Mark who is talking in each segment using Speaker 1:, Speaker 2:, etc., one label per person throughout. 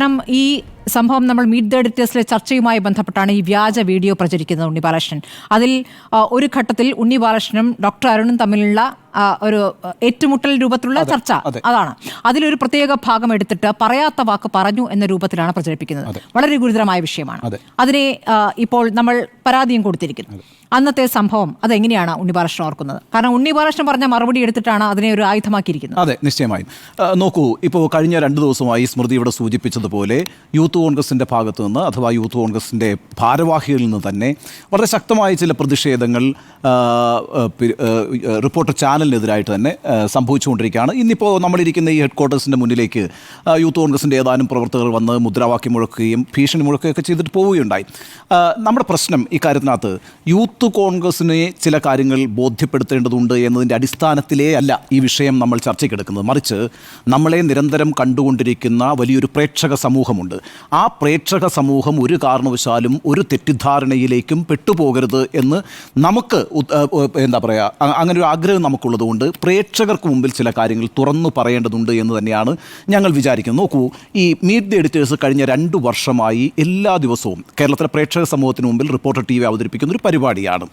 Speaker 1: കാരണം ഈ സംഭവം നമ്മൾ മീറ്റ് ദ എഡിറ്റേഴ്സിലെ ചർച്ചയുമായി ബന്ധപ്പെട്ടാണ് ഈ വ്യാജ വീഡിയോ പ്രചരിക്കുന്നത് ഉണ്ണി ബാലകൃഷ്ണൻ അതിൽ ഒരു ഘട്ടത്തിൽ ഉണ്ണി ബാലകൃഷ്ണനും ഡോക്ടർ അരുണും തമ്മിലുള്ള ഒരു ഏറ്റുമുട്ടൽ രൂപത്തിലുള്ള ചർച്ച അതാണ്. അതിലൊരു പ്രത്യേക ഭാഗം എടുത്തിട്ട് പറയാത്ത വാക്ക് പറഞ്ഞു എന്ന രൂപത്തിലാണ് പ്രചരിപ്പിക്കുന്നത്. വളരെ ഗുരുതരമായ വിഷയമാണ്. അതിനെ ഇപ്പോൾ നമ്മൾ പരാതിയും കൊടുത്തിരിക്കുന്നു. അന്നത്തെ സംഭവം അതെങ്ങനെയാണ് ഉണ്ണി ബാലകൃഷ്ണൻ ഓർക്കുന്നത്? കാരണം ഉണ്ണി ബാലകൃഷ്ണൻ പറഞ്ഞ മറുപടി എടുത്തിട്ടാണ് അതിനെ ഒരു ആയുധമാക്കിയിരിക്കുന്നത്.
Speaker 2: അതെ നിശ്ചയമായും. നോക്കൂ ഇപ്പോൾ കഴിഞ്ഞ രണ്ട് ദിവസമായി സ്മൃതി ഇവിടെ സൂചിപ്പിച്ചതുപോലെ യൂത്ത് കോൺഗ്രസിന്റെ ഭാഗത്തു നിന്ന് അഥവാ യൂത്ത് കോൺഗ്രസിന്റെ ഭാരവാഹികളിൽ നിന്ന് തന്നെ വളരെ ശക്തമായ ചില പ്രതിഷേധങ്ങൾ റിപ്പോർട്ടർ ചാനലിനെതിരായിട്ട് തന്നെ സംഭവിച്ചുകൊണ്ടിരിക്കുകയാണ്. ഇന്നിപ്പോൾ നമ്മളിരിക്കുന്ന ഈ ഹെഡ് ക്വാർട്ടേഴ്സിന്റെ മുന്നിലേക്ക് യൂത്ത് കോൺഗ്രസിന്റെ ഏതാനും പ്രവർത്തകർ വന്ന് മുദ്രാവാക്യം മുഴക്കുകയും ഭീഷണി മുഴക്കുകയൊക്കെ ചെയ്തിട്ട് പോവുകയുണ്ടായി. നമ്മുടെ പ്രശ്നം ഇക്കാര്യത്തിനകത്ത് കാര്യത്തിനകത്ത് യൂത്ത് കോൺഗ്രസിനെ ചില കാര്യങ്ങൾ ബോധ്യപ്പെടുത്തേണ്ടതുണ്ട് എന്നതിന്റെ അടിസ്ഥാനത്തിലേ അല്ല ഈ വിഷയം നമ്മൾ ചർച്ചയ്ക്കെടുക്കുന്നത് മറിച്ച് നമ്മളെ നിരന്തരം കണ്ടുകൊണ്ടിരിക്കുന്ന വലിയൊരു പ്രേക്ഷക സമൂഹമുണ്ട്. ആ പ്രേക്ഷക സമൂഹം ഒരു കാരണവശാലും ഒരു തെറ്റിദ്ധാരണയിലേക്കും പെട്ടുപോകരുത് എന്ന് നമുക്ക് എന്താ പറയുക അങ്ങനെ ഒരു ആഗ്രഹം നമുക്കുള്ളതുകൊണ്ട് പ്രേക്ഷകർക്ക് മുമ്പിൽ ചില കാര്യങ്ങൾ തുറന്നു പറയേണ്ടതുണ്ട് എന്ന് തന്നെയാണ് ഞങ്ങൾ വിചാരിക്കുന്നത്. നോക്കൂ ഈ മീറ്റ് ദി എഡിറ്റേഴ്സ് കഴിഞ്ഞ രണ്ട് വർഷമായി എല്ലാ ദിവസവും കേരളത്തിലെ പ്രേക്ഷക സമൂഹത്തിന് മുമ്പിൽ റിപ്പോർട്ടർ ടി വി അവതരിപ്പിക്കുന്ന ഒരു പരിപാടിയാണ്.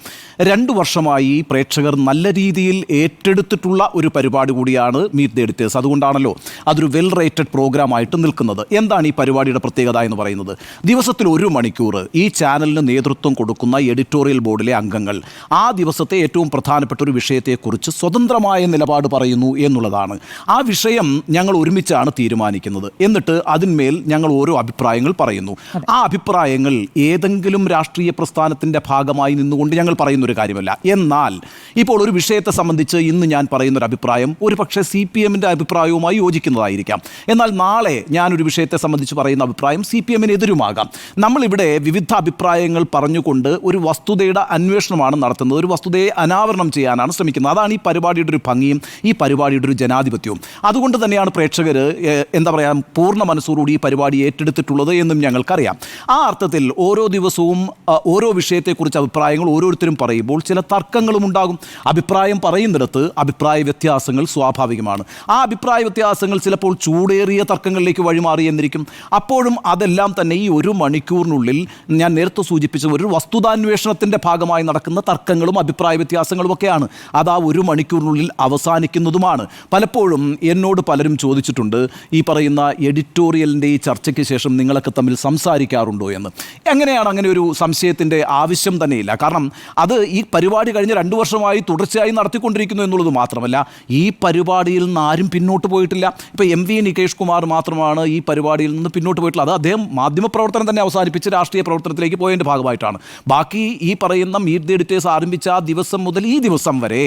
Speaker 2: രണ്ട് വർഷമായി പ്രേക്ഷകർ നല്ല രീതിയിൽ ഏറ്റെടുത്തിട്ടുള്ള ഒരു പരിപാടി കൂടിയാണ് മീറ്റ് ദി എഡിറ്റേഴ്സ് അതുകൊണ്ടാണല്ലോ അതൊരു വെൽ റേറ്റഡ് പ്രോഗ്രാം ആയിട്ട് നിൽക്കുന്നത്. എന്താണ് ഈ പരിപാടിയുടെ പ്രത്യേകത എന്ന് പറയുന്നത്. ദിവസത്തിൽ ഒരു മണിക്കൂർ ഈ ചാനലിന് നേതൃത്വം കൊടുക്കുന്ന എഡിറ്റോറിയൽ ബോർഡിലെ അംഗങ്ങൾ ആ ദിവസത്തെ ഏറ്റവും പ്രധാനപ്പെട്ട ഒരു വിഷയത്തെക്കുറിച്ച് സ്വതന്ത്രമായ നിലപാട് പറയുന്നു എന്നുള്ളതാണ്. ആ വിഷയം ഞങ്ങൾ ഒരുമിച്ചാണ് തീരുമാനിക്കുന്നത്. എന്നിട്ട് അതിന്മേൽ ഞങ്ങൾ ഓരോ അഭിപ്രായങ്ങൾ പറയുന്നു. ആ അഭിപ്രായങ്ങൾ ഏതെങ്കിലും രാഷ്ട്രീയ പ്രസ്ഥാനത്തിന്റെ ഭാഗമായി നിന്നുകൊണ്ട് ഞങ്ങൾ പറയുന്ന ഒരു കാര്യമല്ല. എന്നാൽ ഇപ്പോൾ ഒരു വിഷയത്തെ സംബന്ധിച്ച് ഇന്ന് ഞാൻ പറയുന്നൊരു അഭിപ്രായം ഒരു പക്ഷേ സി പി എമ്മിന്റെ അഭിപ്രായവുമായി യോജിക്കുന്നതായിരിക്കാം. എന്നാൽ നാളെ ഞാനൊരു വിഷയത്തെ സംബന്ധിച്ച് പറയുന്ന അഭിപ്രായം സി പി എമ്മിന് എതിരുമാകാം. നമ്മളിവിടെ വിവിധ അഭിപ്രായങ്ങൾ പറഞ്ഞുകൊണ്ട് ഒരു വസ്തുതയുടെ അന്വേഷണമാണ് നടത്തുന്നത്. ഒരു വസ്തുതയെ അനാവരണം ചെയ്യാനാണ് ശ്രമിക്കുന്നത്. അതാണ് ഈ പരിപാടിയുടെ ഒരു ഭംഗിയും ഈ പരിപാടിയുടെ ഒരു ജനാധിപത്യവും. അതുകൊണ്ട് തന്നെയാണ് പ്രേക്ഷകർ എന്താ പറയുക പൂർണ മനസ്സോടുകൂടി ഈ പരിപാടി ഏറ്റെടുത്തിട്ടുള്ളത് എന്നും ഞങ്ങൾക്കറിയാം. ആ അർത്ഥത്തിൽ ഓരോ ദിവസവും ഓരോ വിഷയത്തെക്കുറിച്ച് അഭിപ്രായങ്ങൾ ഓരോരുത്തരും പറയുമ്പോൾ ചില തർക്കങ്ങളും ഉണ്ടാകും. അഭിപ്രായം പറയുന്നിടത്ത് അഭിപ്രായ വ്യത്യാസങ്ങൾ സ്വാഭാവികമാണ്. ആ അഭിപ്രായ വ്യത്യാസങ്ങൾ ചിലപ്പോൾ ചൂടേറിയ തർക്കങ്ങളിലേക്ക് വഴിമാറി എന്നിരിക്കും. അപ്പോഴും അതെല്ലാം തന്നെ ഈ ഒരു മണിക്കൂറിനുള്ളിൽ ഞാൻ നേരത്തെ സൂചിപ്പിച്ച ഒരു വസ്തുതാന്വേഷണത്തിന്റെ ഭാഗമായി നടക്കുന്ന തർക്കങ്ങളും അഭിപ്രായ വ്യത്യാസങ്ങളും ഒക്കെയാണ്. അത് ആ ഒരു മണിക്കൂറിനുള്ളിൽ അവസാനിക്കുന്നതുമാണ്. പലപ്പോഴും എന്നോട് പലരും ചോദിച്ചിട്ടുണ്ട് ഈ പറയുന്ന എഡിറ്റോറിയലിന്റെ ഈ ചർച്ചയ്ക്ക് ശേഷം നിങ്ങളൊക്കെ തമ്മിൽ സംസാരിക്കാറുണ്ടോ എന്ന്. എങ്ങനെയാണ് അങ്ങനെ ഒരു സംശയത്തിന്റെ ആവശ്യം തന്നെയില്ല. കാരണം അത് ഈ പരിപാടി കഴിഞ്ഞ രണ്ട് വർഷമായി തുടർച്ചയായി നടത്തിക്കൊണ്ടിരിക്കുന്നു എന്നുള്ളത് മാത്രമല്ല ഈ പരിപാടിയിൽ നിന്ന് ആരും പിന്നോട്ട് പോയിട്ടില്ല. ഇപ്പോൾ എം വി നികേഷ് കുമാർ മാത്രമാണ് ഈ പരിപാടിയിൽ നിന്ന് പിന്നോട്ട് പോയിട്ടുള്ളത്. അത് അദ്ദേഹം മാധ്യമപ്രവർത്തനം തന്നെ അവസാനിപ്പിച്ച് രാഷ്ട്രീയ പ്രവർത്തനത്തിലേക്ക് പോയതിന്റെ ഭാഗമായിട്ടാണ്. ബാക്കി ഈ പറയുന്ന മീറ്റ് ദി എഡിറ്റേഴ്സ് ആരംഭിച്ച ആ ദിവസം മുതൽ ഈ ദിവസം വരെ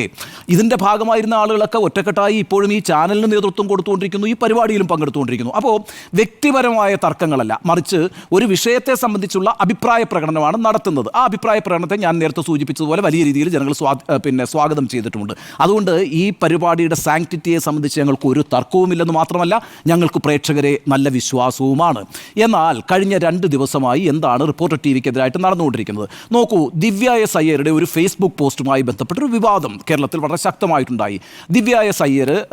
Speaker 2: ഇതിന്റെ ഭാഗമായിരുന്ന ആളുകളൊക്കെ ഒറ്റക്കെട്ടായി ഇപ്പോഴും ഈ ചാനലിന് നേതൃത്വം കൊടുത്തുകൊണ്ടിരിക്കുന്നു ഈ പരിപാടിയിലും പങ്കെടുത്തുകൊണ്ടിരിക്കുന്നു. അപ്പോൾ വ്യക്തിപരമായ തർക്കങ്ങളല്ല മറിച്ച് ഒരു വിഷയത്തെ സംബന്ധിച്ചുള്ള അഭിപ്രായ പ്രകടനമാണ് നടത്തുന്നത്. ആ അഭിപ്രായ പ്രകടനത്തെ ഞാൻ നേരത്തെ സൂചിപ്പിച്ചതുപോലെ വലിയ രീതിയിൽ ജനങ്ങൾ പിന്നെ സ്വാഗതം ചെയ്തിട്ടുണ്ട് അതുകൊണ്ട് ഈ പരിപാടിയുടെ സാങ്ക്ടിറ്റിയെ സംബന്ധിച്ച് ഞങ്ങൾക്ക് ഒരു തർക്കവുമില്ലെന്ന് മാത്രമല്ല ഞങ്ങൾക്ക് പ്രേക്ഷകരെ നല്ല വിശ്വാസവുമാണ്. എന്നാൽ കഴിഞ്ഞ രണ്ട് ദിവസമായി എന്താണ് റിപ്പോർട്ടർ ടി വിക്കെതിരായിട്ട് നടന്നുകൊണ്ടിരിക്കുന്നത്? നോക്കൂ ദിവ്യ എസ് അയ്യരുടെ ഒരു ഫേസ്ബുക്ക് പോസ്റ്റുമായി ബന്ധപ്പെട്ട ഒരു വിവാദം കേരളത്തിൽ വളരെ ശക്തമായിട്ടുണ്ടായി. Divya S Iyer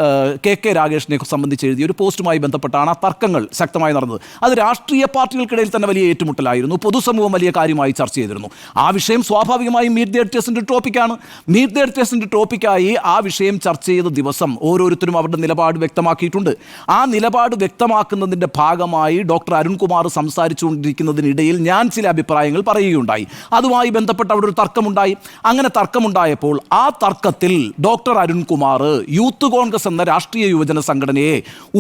Speaker 2: K K രാഗേഷിനെ സംബന്ധിച്ച് എഴുതിയ ഒരു പോസ്റ്റുമായി ബന്ധപ്പെട്ടാണ് ആ തർക്കങ്ങൾ ശക്തമായി നടന്നത്. അത് രാഷ്ട്രീയ പാർട്ടികൾക്കിടയിൽ തന്നെ വലിയ ഏറ്റുമുട്ടലായിരുന്നു. പൊതുസമൂഹം വലിയ കാര്യമായി ചർച്ച ചെയ്തിരുന്നു. ആ വിഷയം സ്വാഭാവികമായും മീറ്റ് ദി എഡിറ്റേഴ്സിന്റെ ടോപ്പിക്കാണ്. മീറ്റ് ദി എഡിറ്റേഴ്സിന്റെ ടോപ്പിക്കായി ആ വിഷയം ചർച്ച ചെയ്ത ദിവസം ഓരോരുത്തരും അവരുടെ നിലപാട് വ്യക്തമാക്കിയിട്ടുണ്ട്. ആ നിലപാട് വ്യക്തമാക്കുന്നതിന്റെ ഭാഗമായി ഡോക്ടർ അരുൺകുമാർ സംസാരിച്ചുകൊണ്ടിരിക്കുന്നതിനിടയിൽ ഞാൻ ചില അഭിപ്രായങ്ങൾ പറയുകയുണ്ടായി. അതുമായി ബന്ധപ്പെട്ട് അവിടെ ഒരു തർക്കമുണ്ടായി. അങ്ങനെ തർക്കമുണ്ടായപ്പോൾ ആ തർക്കത്തിൽ ഡോക്ടർ അരുൺകുമാർ യൂത്ത് കോൺഗ്രസ് എന്ന രാഷ്ട്രീയ യുവജന സംഘടനയെ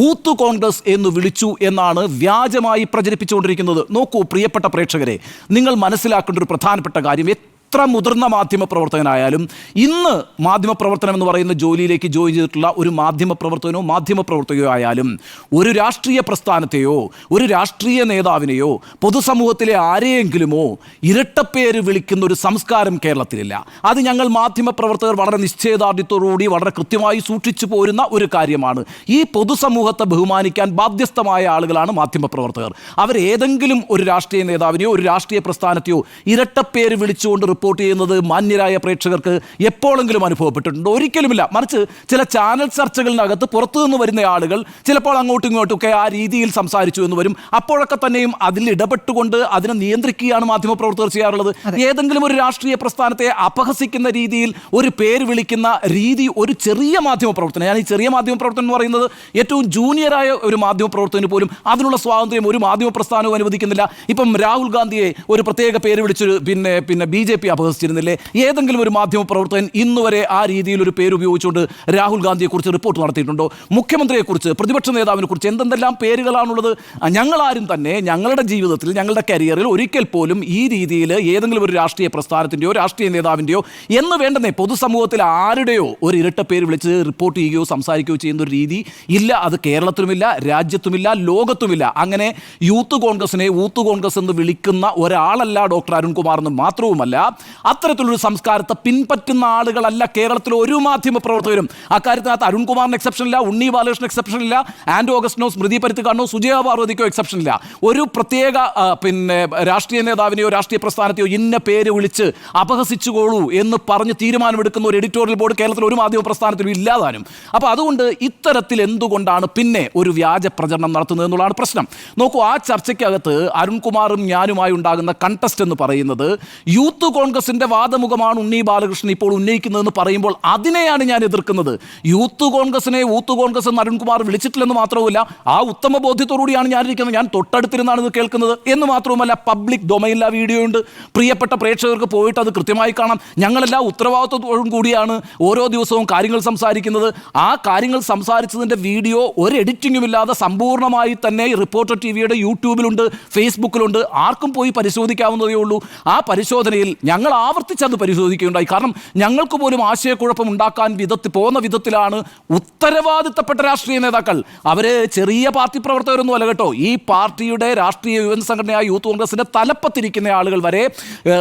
Speaker 2: ഊത്ത് കോൺഗ്രസ് എന്ന് വിളിച്ചു എന്നാണ് വ്യാജമായി പ്രചരിപ്പിച്ചുകൊണ്ടിരിക്കുന്നത്. നോക്കൂ പ്രിയപ്പെട്ട പ്രേക്ഷകരെ നിങ്ങൾ മനസ്സിലാക്കേണ്ട ഒരു പ്രധാനപ്പെട്ട കാര്യം എത്ര മുതിർന്ന മാധ്യമപ്രവർത്തകനായാലും ഇന്ന് മാധ്യമപ്രവർത്തനം എന്ന് പറയുന്ന ജോലിയിലേക്ക് ജോയിൻ ചെയ്തിട്ടുള്ള ഒരു മാധ്യമപ്രവർത്തകനോ മാധ്യമപ്രവർത്തകയോ മാധ്യമ പ്രവർത്തകയോ ആയാലും ഒരു രാഷ്ട്രീയ പ്രസ്ഥാനത്തെയോ ഒരു രാഷ്ട്രീയ നേതാവിനെയോ പൊതുസമൂഹത്തിലെ ആരെയെങ്കിലുമോ ഇരട്ടപ്പേര് വിളിക്കുന്ന ഒരു സംസ്കാരം കേരളത്തിലില്ല. അത് ഞങ്ങൾ മാധ്യമപ്രവർത്തകർ വളരെ നിശ്ചയദാർഢ്യത്തോടുകൂടി വളരെ കൃത്യമായി സൂക്ഷിച്ചു പോരുന്ന ഒരു കാര്യമാണ്. ഈ പൊതുസമൂഹത്തെ ബഹുമാനിക്കാൻ ബാധ്യസ്ഥമായ ആളുകളാണ് മാധ്യമപ്രവർത്തകർ അവരേതെങ്കിലും ഒരു രാഷ്ട്രീയ നേതാവിനെയോ ഒരു രാഷ്ട്രീയ പ്രസ്ഥാനത്തെയോ ഇരട്ടപ്പേര് വിളിച്ചുകൊണ്ട് റിപ്പോർട്ട് ചെയ്യുന്നത് മാന്യരായ പ്രേക്ഷകർക്ക് എപ്പോഴെങ്കിലും അനുഭവപ്പെട്ടിട്ടുണ്ട്. ഒരിക്കലുമില്ല. മറിച്ച് ചില ചാനൽ ചർച്ചകളിനകത്ത് പുറത്തുനിന്ന് വരുന്ന ആളുകൾ ചിലപ്പോൾ അങ്ങോട്ടും ഇങ്ങോട്ടും ഒക്കെ ആ രീതിയിൽ സംസാരിച്ചു എന്ന് വരും. അപ്പോഴൊക്കെ തന്നെയും അതിൽ ഇടപെട്ടുകൊണ്ട് അതിനെ നിയന്ത്രിക്കുകയാണ് മാധ്യമപ്രവർത്തകർ ചെയ്യാറുള്ളത്. ഏതെങ്കിലും ഒരു രാഷ്ട്രീയ പ്രസ്ഥാനത്തെ അപഹസിക്കുന്ന രീതിയിൽ ഒരു പേര് വിളിക്കുന്ന രീതി ഒരു ചെറിയ മാധ്യമപ്രവർത്തനം. ഞാൻ ഈ ചെറിയ മാധ്യമപ്രവർത്തനം എന്ന് പറയുന്നത് ഏറ്റവും ജൂനിയറായ ഒരു മാധ്യമപ്രവർത്തകന് പോലും അതിനുള്ള സ്വാതന്ത്ര്യം ഒരു മാധ്യമ പ്രസ്ഥാനവും അനുവദിക്കുന്നില്ല. ഇപ്പം രാഹുൽ ഗാന്ധിയെ ഒരു പ്രത്യേക പേര് വിളിച്ചൊരു പിന്നെ പിന്നെ ബി ജെ പി അപഹസിച്ചിരുന്നില്ലേ? ഏതെങ്കിലും ഒരു മാധ്യമ പ്രവർത്തകൻ ഇന്നുവരെ ആ രീതിയിൽ ഒരു പേര് ഉപയോഗിച്ചുകൊണ്ട് രാഹുൽ ഗാന്ധിയെക്കുറിച്ച് റിപ്പോർട്ട് നടത്തിയിട്ടുണ്ടോ? മുഖ്യമന്ത്രിയെക്കുറിച്ച് പ്രതിപക്ഷ നേതാവിനെ കുറിച്ച് എന്തെന്തെല്ലാം പേരുകളാണുള്ളത് ഞങ്ങളാരും തന്നെ ഞങ്ങളുടെ ജീവിതത്തിൽ ഞങ്ങളുടെ കരിയറിൽ ഒരിക്കൽ പോലും ഈ രീതിയിൽ ഏതെങ്കിലും ഒരു രാഷ്ട്രീയ പ്രസ്ഥാനത്തിന്റെയോ രാഷ്ട്രീയ നേതാവിന്റെയോ എന്ന് വേണ്ടെന്നേ പൊതുസമൂഹത്തിൽ ആരുടെയോ ഒരു ഇരട്ട പേര് വിളിച്ച് റിപ്പോർട്ട് ചെയ്യുകയോ സംസാരിക്കുകയോ ചെയ്യുന്ന ഒരു രീതി ഇല്ല. അത് കേരളത്തിലുമില്ല രാജ്യത്തുമില്ല ലോകത്തുമില്ല. അങ്ങനെ യൂത്ത് കോൺഗ്രസിനെ യൂത്ത് കോൺഗ്രസ് എന്ന് വിളിക്കുന്ന ഒരാളല്ല ഡോക്ടർ അരുൺകുമാർ എന്ന് മാത്രവുമല്ല അത്തരത്തിലൊരു സംസ്കാരത്തെ പിൻപറ്റുന്ന ആളുകളല്ല കേരളത്തിൽ ഒരു മാധ്യമ പ്രവർത്തകരും. അക്കാര്യത്തിനകത്ത് അരുൺകുമാറിന് എക്സെപ്ഷൻ ഇല്ല ഉണ്ണി ബാലകൃഷ്ണൻ എക്സെപ്ഷൻ ഇല്ല ആൻഡോ ഓഗസ്റ്റിനോ സ്മൃതി പരുത്തിക്കാണോ സുജയ പാർവതിക്കോ എക്സെപ്ഷൻ ഇല്ല. ഒരു പ്രത്യേക പിന്നെ രാഷ്ട്രീയ നേതാവിനെയോ രാഷ്ട്രീയ പ്രസ്ഥാനത്തെയോ ഇന്ന പേര് വിളിച്ച് അപഹസിച്ചുകൊള്ളൂ എന്ന് പറഞ്ഞ് തീരുമാനമെടുക്കുന്ന ഒരു എഡിറ്റോറിയൽ ബോർഡ് കേരളത്തിൽ ഒരു മാധ്യമ പ്രസ്ഥാനത്തിലും ഇല്ലാതാനും. അപ്പോൾ അതുകൊണ്ട് ഇത്തരത്തിൽ എന്തുകൊണ്ടാണ് പിന്നെ ഒരു വ്യാജ പ്രചരണം നടത്തുന്നത് എന്നുള്ളതാണ് പ്രശ്നം. നോക്കൂ ആ ചർച്ചയ്ക്കകത്ത് അരുൺകുമാറും ഞാനുമായി ഉണ്ടാകുന്ന കണ്ടസ്റ്റ് എന്ന് പറയുന്നത് യൂത്ത് കോൺഗ്രസിന്റെ വാദമുഖമാണ് ഉണ്ണി ബാലകൃഷ്ണൻ ഇപ്പോൾ ഉന്നയിക്കുന്നതെന്ന് പറയുമ്പോൾ അതിനെയാണ് ഞാൻ എതിർക്കുന്നത്. യൂത്ത് കോൺഗ്രസിനെ യൂത്ത് കോൺഗ്രസ് എന്ന് അരുൺകുമാർ വിളിച്ചിട്ടില്ലെന്ന് മാത്രവുമല്ല ആ ഉത്തമ ബോധ്യത്തോടുകൂടിയാണ് ഞാൻ ഇരിക്കുന്നത് ഞാൻ തൊട്ടടുത്തിരുന്നാണ് ഇത് കേൾക്കുന്നത് എന്ന് മാത്രവുമല്ല പബ്ലിക് ഡൊമൈനിൽ ആ വീഡിയോ ഉണ്ട്. പ്രിയപ്പെട്ട പ്രേക്ഷകർക്ക് പോയിട്ട് അത് കൃത്യമായി കാണാം. ഞങ്ങളെല്ലാം ഉത്തരവാദിത്വത്തോടും കൂടിയാണ് ഓരോ ദിവസവും കാര്യങ്ങൾ സംസാരിക്കുന്നത്. ആ കാര്യങ്ങൾ സംസാരിച്ചതിന്റെ വീഡിയോ ഒരു എഡിറ്റിംഗും ഇല്ലാതെ സമ്പൂർണമായി തന്നെ റിപ്പോർട്ടർ ടി വിയുടെ യൂട്യൂബിലുണ്ട് ഫേസ്ബുക്കിലുണ്ട്. ആർക്കും പോയി പരിശോധിക്കാവുന്നതേ ഉള്ളൂ. ആ പരിശോധനയിൽ ഞങ്ങൾ ആവർത്തിച്ചത് പരിശോധിക്കുകയുണ്ടായി. കാരണം ഞങ്ങൾക്ക് പോലും ആശയക്കുഴപ്പം ഉണ്ടാക്കാൻ വിധത്തിൽ പോകുന്ന വിധത്തിലാണ് ഉത്തരവാദിത്തപ്പെട്ട രാഷ്ട്രീയ നേതാക്കൾ. അവരെ ചെറിയ പാർട്ടി പ്രവർത്തകരൊന്നും അല്ല കേട്ടോ. ഈ പാർട്ടിയുടെ രാഷ്ട്രീയ യുവജന സംഘടനയായ യൂത്ത് കോൺഗ്രസിന്റെ തലപ്പത്തിരിക്കുന്ന ആളുകൾ വരെ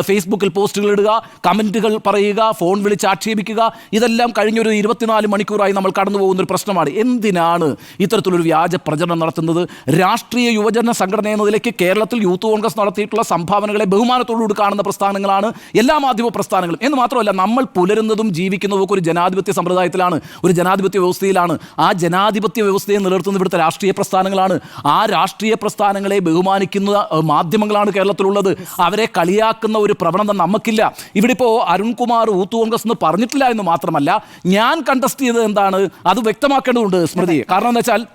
Speaker 2: ഫേസ്ബുക്കിൽ പോസ്റ്റുകൾ ഇടുക കമന്റുകൾ പറയുക ഫോൺ വിളിച്ച് ആക്ഷേപിക്കുക ഇതെല്ലാം കഴിഞ്ഞൊരു ഇരുപത്തിനാല് മണിക്കൂറായി നമ്മൾ കടന്നു പോകുന്ന ഒരു പ്രശ്നമാണ്. എന്തിനാണ് ഇത്തരത്തിലൊരു വ്യാജ പ്രചരണം നടത്തുന്നത്? രാഷ്ട്രീയ യുവജന സംഘടന എന്നതിലേക്ക് കേരളത്തിൽ യൂത്ത് കോൺഗ്രസ് നടത്തിയിട്ടുള്ള സംഭാവനകളെ ബഹുമാനത്തോടുകൂടി കാണുന്ന പ്രസ്ഥാനങ്ങളാണ് എല്ലാ മാധ്യമ പ്രസ്ഥാനങ്ങളും. എന്ന് മാത്രമല്ല നമ്മൾ പുലരുന്നതും ജീവിക്കുന്നതും ഒക്കെ ഒരു ജനാധിപത്യ സമ്പ്രദായത്തിലാണ് ഒരു ജനാധിപത്യ വ്യവസ്ഥയിലാണ്. ആ ജനാധിപത്യ വ്യവസ്ഥയെ നിലനിർത്തുന്ന ഇവിടുത്തെ രാഷ്ട്രീയ പ്രസ്ഥാനങ്ങളാണ്. ആ രാഷ്ട്രീയ പ്രസ്ഥാനങ്ങളെ ബഹുമാനിക്കുന്ന മാധ്യമങ്ങളാണ് കേരളത്തിലുള്ളത്. അവരെ കളിയാക്കുന്ന ഒരു പ്രവണത നമുക്കില്ല. ഇവിടെ ഇപ്പോൾ അരുൺകുമാർ ഊത്ത് കോൺഗ്രസ് എന്ന് പറഞ്ഞിട്ടില്ല എന്ന് മാത്രമല്ല ഞാൻ കണ്ടസ്റ്റ് ചെയ്തത് എന്താണ്? അത് വ്യക്തമാക്കേണ്ടതുണ്ട് സ്മൃതി. കാരണം എന്താ വെച്ചാൽ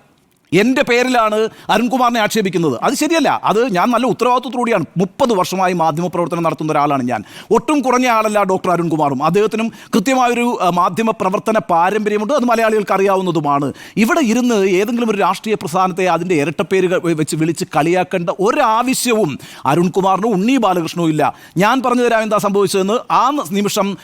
Speaker 2: എന്റെ പേരിലാണ് അരുൺകുമാറിനെ ആക്ഷേപിക്കുന്നത്. അത് ശരിയല്ല. അത് ഞാൻ നല്ല ഉത്തരവാദിത്വത്തോടെയാണ് മുപ്പത് വർഷമായി മാധ്യമപ്രവർത്തനം നടത്തുന്ന ഒരാളാണ് ഞാൻ. ഒട്ടും കുറഞ്ഞ ആളല്ല ഡോക്ടർ അരുൺകുമാറും. അദ്ദേഹത്തിനും കൃത്യമായൊരു മാധ്യമ പ്രവർത്തന പാരമ്പര്യമുണ്ട്. അത് മലയാളികൾക്ക് അറിയാവുന്നതുമാണ്. ഇവിടെ ഇരുന്ന് ഏതെങ്കിലും ഒരു രാഷ്ട്രീയ പ്രസ്ഥാനത്തെ അതിന്റെ ഇരട്ടപ്പേരുകൾ വെച്ച് വിളിച്ച് കളിയാക്കേണ്ട ഒരാവശ്യവും അരുൺകുമാറിനും ഉണ്ണി ബാലകൃഷ്ണനും ഇല്ല. ഞാൻ പറഞ്ഞു തരാം എന്താ സംഭവിച്ചതെന്ന് ആ നിമിഷം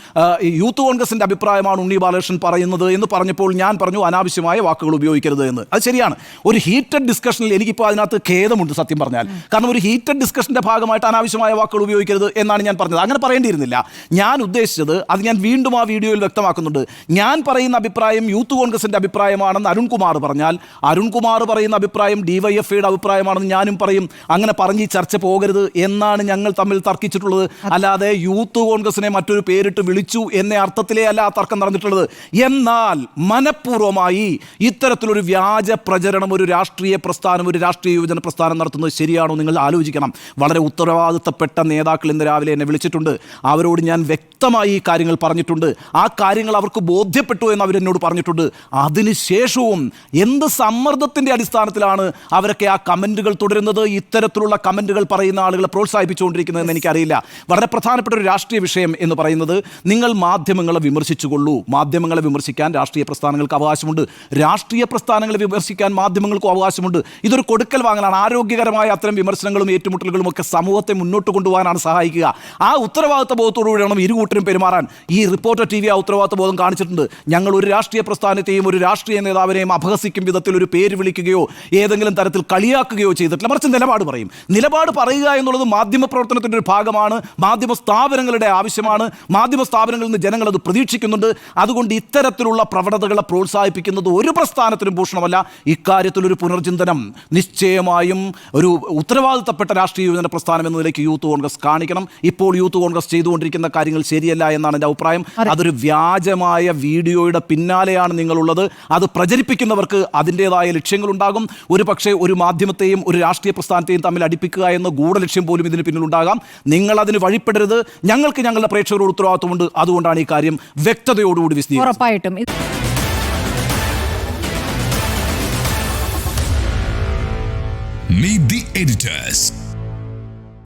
Speaker 2: യൂത്ത് കോൺഗ്രസിന്റെ അഭിപ്രായമാണ് ഉണ്ണി ബാലകൃഷ്ണൻ പറയുന്നത് എന്ന് പറഞ്ഞപ്പോൾ ഞാൻ പറഞ്ഞു അനാവശ്യമായ വാക്കുകൾ ഉപയോഗിക്കരുത് എന്ന്. അത് ശരിയാണ്. ഒരു ഹീറ്റഡ് ഡിസ്കഷനിൽ എനിക്കിപ്പോൾ അതിനകത്ത് ഖേദമുണ്ട് സത്യം പറഞ്ഞാൽ. കാരണം ഒരു ഹീറ്റഡ് ഡിസ്കഷന്റെ ഭാഗമായിട്ട് അനാവശ്യമായ വാക്കുകൾ ഉപയോഗിക്കരുത് എന്നാണ് ഞാൻ പറഞ്ഞത്. അങ്ങനെ പറയേണ്ടിയിരുന്നില്ല. ഞാൻ ഉദ്ദേശിച്ചത് അത് ഞാൻ വീണ്ടും ആ വീഡിയോയിൽ വ്യക്തമാക്കുന്നുണ്ട്. ഞാൻ പറയുന്ന അഭിപ്രായം യൂത്ത് കോൺഗ്രസിന്റെ അഭിപ്രായമാണെന്ന് അരുൺകുമാർ പറഞ്ഞാൽ അരുൺകുമാർ പറയുന്ന അഭിപ്രായം ഡിവൈഎഫ്ഐയുടെ അഭിപ്രായമാണെന്ന് ഞാനും പറയും. അങ്ങനെ പറഞ്ഞ് ചർച്ച പോകരുത് എന്നാണ് ഞങ്ങൾ തമ്മിൽ തർക്കിച്ചിട്ടുള്ളത്. അല്ലാതെ യൂത്ത് കോൺഗ്രസിനെ മറ്റൊരു പേരിട്ട് വിളിച്ചു എന്ന അർത്ഥത്തിലേ അല്ല ആ തർക്കം നടന്നിട്ടുള്ളത്. എന്നാൽ മനഃപൂർവമായി ഇത്തരത്തിലൊരു വ്യാജ പ്രചരണം ഒരു രാഷ്ട്രീയ പ്രസ്ഥാനം ഒരു രാഷ്ട്രീയ യുവജന പ്രസ്ഥാനം നടത്തുന്നത് ശരിയാണോ നിങ്ങൾ ആലോചിക്കണം. വളരെ ഉത്തരവാദിത്തപ്പെട്ട നേതാക്കൾ ഇന്ന് രാവിലെ എന്നെ വിളിച്ചിട്ടുണ്ട്. അവരോട് ഞാൻ വ്യക്തമായി ഈ കാര്യങ്ങൾ പറഞ്ഞിട്ടുണ്ട്. ആ കാര്യങ്ങൾ അവർക്ക് ബോധ്യപ്പെട്ടു എന്ന് അവരെന്നോട് പറഞ്ഞിട്ടുണ്ട്. അതിനുശേഷവും എന്ത് സമ്മർദ്ദത്തിന്റെ അടിസ്ഥാനത്തിലാണ് അവരൊക്കെ ആ കമന്റുകൾ തുടരുന്നത്? ഇത്തരത്തിലുള്ള കമന്റുകൾ പറയുന്ന ആളുകളെ പ്രോത്സാഹിപ്പിച്ചുകൊണ്ടിരിക്കുന്നതെന്ന് എനിക്കറിയില്ല. വളരെ പ്രധാനപ്പെട്ട ഒരു രാഷ്ട്രീയ വിഷയം എന്ന് പറയുന്നത് നിങ്ങൾ മാധ്യമങ്ങളെ വിമർശിച്ചുകൊള്ളൂ. മാധ്യമങ്ങളെ വിമർശിക്കാൻ രാഷ്ട്രീയ പ്രസ്ഥാനങ്ങൾക്ക് അവകാശമുണ്ട്. രാഷ്ട്രീയ പ്രസ്ഥാനങ്ങളെ വിമർശിക്കാൻ മാധ്യമങ്ങൾക്കും അവകാശമുണ്ട്. ഇതൊരു കൊടുക്കൽ വാങ്ങലാണ്. ആരോഗ്യകരമായ അത്തരം വിമർശനങ്ങളും ഏറ്റുമുട്ടലുകളും ഒക്കെ സമൂഹത്തെ മുന്നോട്ട് കൊണ്ടുപോകാനാണ് സഹായിക്കുക. ആ ഉത്തരവാദിത്ത ബോധത്തോടുകൂടി വേണം ഇരുകൂട്ടരും പെരുമാറാൻ. ഈ റിപ്പോർട്ടർ ടി വി ആ ഉത്തരവാദിത്ത ബോധം കാണിച്ചിട്ടുണ്ട്. ഞങ്ങൾ ഒരു രാഷ്ട്രീയ പ്രസ്ഥാനത്തെയും ഒരു രാഷ്ട്രീയ നേതാവിനെയും അപഹസിക്കും വിധത്തിൽ ഒരു പേര് വിളിക്കുകയോ ഏതെങ്കിലും തരത്തിൽ കളിയാക്കുകയോ ചെയ്തിട്ടില്ല. മറിച്ച് നിലപാട് പറയും. നിലപാട് പറയുക എന്നുള്ളത് മാധ്യമ പ്രവർത്തനത്തിന്റെ ഒരു ഭാഗമാണ്. മാധ്യമ സ്ഥാപനങ്ങളുടെ ആവശ്യമാണ്. മാധ്യമ സ്ഥാപനങ്ങളിൽ നിന്ന് ജനങ്ങൾ അത് പ്രതീക്ഷിക്കുന്നുണ്ട്. അതുകൊണ്ട് ഇത്തരത്തിലുള്ള പ്രവണതകളെ പ്രോത്സാഹിപ്പിക്കുന്നത് ഒരു പ്രസ്ഥാനത്തിനും ഭൂഷണമല്ല. ഇക്കാര്യം ഇക്കാര്യത്തിൽ ഒരു പുനർചിന്തനം നിശ്ചയമായും ഒരു ഉത്തരവാദിത്തപ്പെട്ട രാഷ്ട്രീയ യുവജന പ്രസ്ഥാനം എന്ന നിലയ്ക്ക് യൂത്ത് കോൺഗ്രസ് കാണിക്കണം. ഇപ്പോൾ യൂത്ത് കോൺഗ്രസ് ചെയ്തുകൊണ്ടിരിക്കുന്ന കാര്യങ്ങൾ ശരിയല്ല എന്നാണ് എന്റെ അഭിപ്രായം. അതൊരു വ്യാജമായ വീഡിയോയുടെ പിന്നാലെയാണ് നിങ്ങളുള്ളത്. അത് പ്രചരിപ്പിക്കുന്നവർക്ക് അതിന്റെതായ ലക്ഷ്യങ്ങളുണ്ടാകും. ഒരു പക്ഷേ ഒരു മാധ്യമത്തെയും ഒരു രാഷ്ട്രീയ പ്രസ്ഥാനത്തെയും തമ്മിൽ അടിപ്പിക്കുക എന്ന ഗൂഢലക്ഷ്യം പോലും ഇതിന് പിന്നിലുണ്ടാകാം. നിങ്ങളതിന് വഴിപ്പെടരുത്. ഞങ്ങൾക്ക് ഞങ്ങളുടെ പ്രേക്ഷകരോട് ഉത്തരവാദിത്വമുണ്ട്. അതുകൊണ്ടാണ് ഈ കാര്യം വ്യക്തതയോടുകൂടി വിശദീകരിച്ചത്.
Speaker 1: ഉറപ്പായിട്ടും.
Speaker 3: Meet the editors.